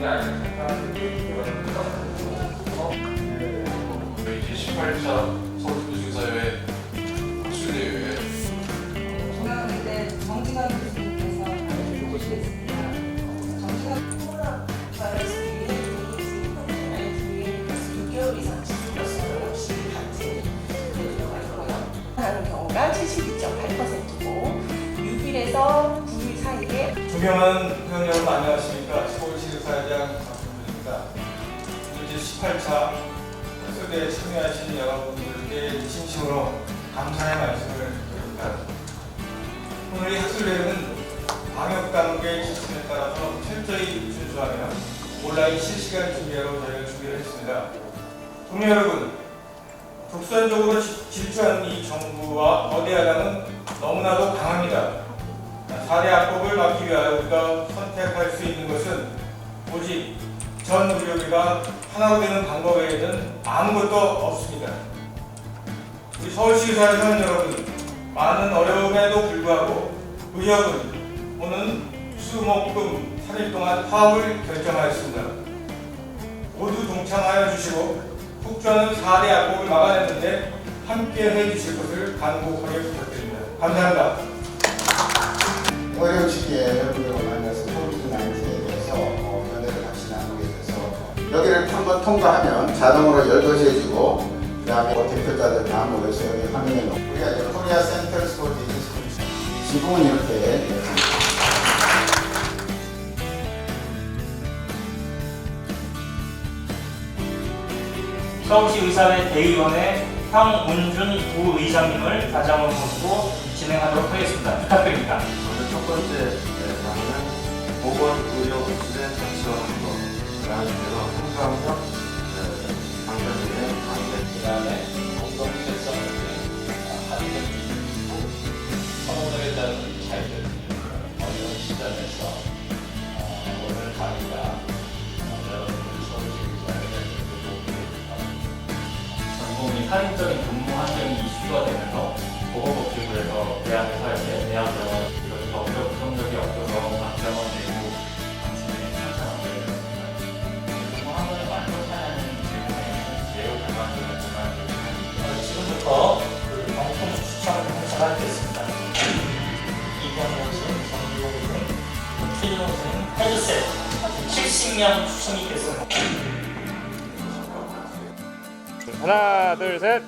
저희 제18차 서울 교수사회 학술대회 중앙의대 정지관 교수님께서 발표해 주시겠습니다. 정지관 코로나 바이러스 유행이 유행이 6개월 이상 지속됐어요. 역시 같은 대우가 있고요. 하는 경우가 72.8%고 6일에서 9일 사이에 존경하는 회원 여러분 안녕하십니까 서울시립 사회장 박준입니다. 이제 18차 학술대에 참여하신 여러분들께 진심으로 감사의 말씀을 드립니다. 오늘 이 학술대회는 방역당국의 지침에 따라서 철저히 준수하며 온라인 실시간 준비로 저희가 준비를 했습니다. 국민 여러분, 독선적으로 지- 질주하는 이 정부와 거대 야당은 너무나도 강합니다. 4대 악법을 막기 위하여 우리가 전 의료비가 하나로 되는 방법 외에는 아무것도 없습니다. 우리 서울시 의사회 회원 여러분, 많은 어려움에도 불구하고 의협은 오는 수목금 3일 동안 파업을 결정하였습니다. 모두 동참하여 주시고 국정은 4대 악법을 막아냈는데 함께 해주실 것을 간곡하게 부탁드립니다. 감사합니다. 어려운 시기에 여러분들과 만나서 한번 통과하면 자동으로 열도시 해주고 그 다음에 대표자들 다 모여서 여기 화면에 놓고 우리가 이제 코리아 센터 스포츠 지붕은 이렇게 서울시 의사회 대의원의 황운준 부의장님을 과장으로 모시고 진행하도록 하겠습니다. 부탁드립니다. 먼저 첫 번째 사항은 보건 의료 선호에 따른 차이들 어려운 시점에서 어, 오늘 강의가 여러분들 서울시의사회 전공이 살인적인 근무 환경이 이슈가 되면서 보건복지부에서 대학에서 대학 셋 70명 추첨이 됐습니다. 하나, 둘, 셋.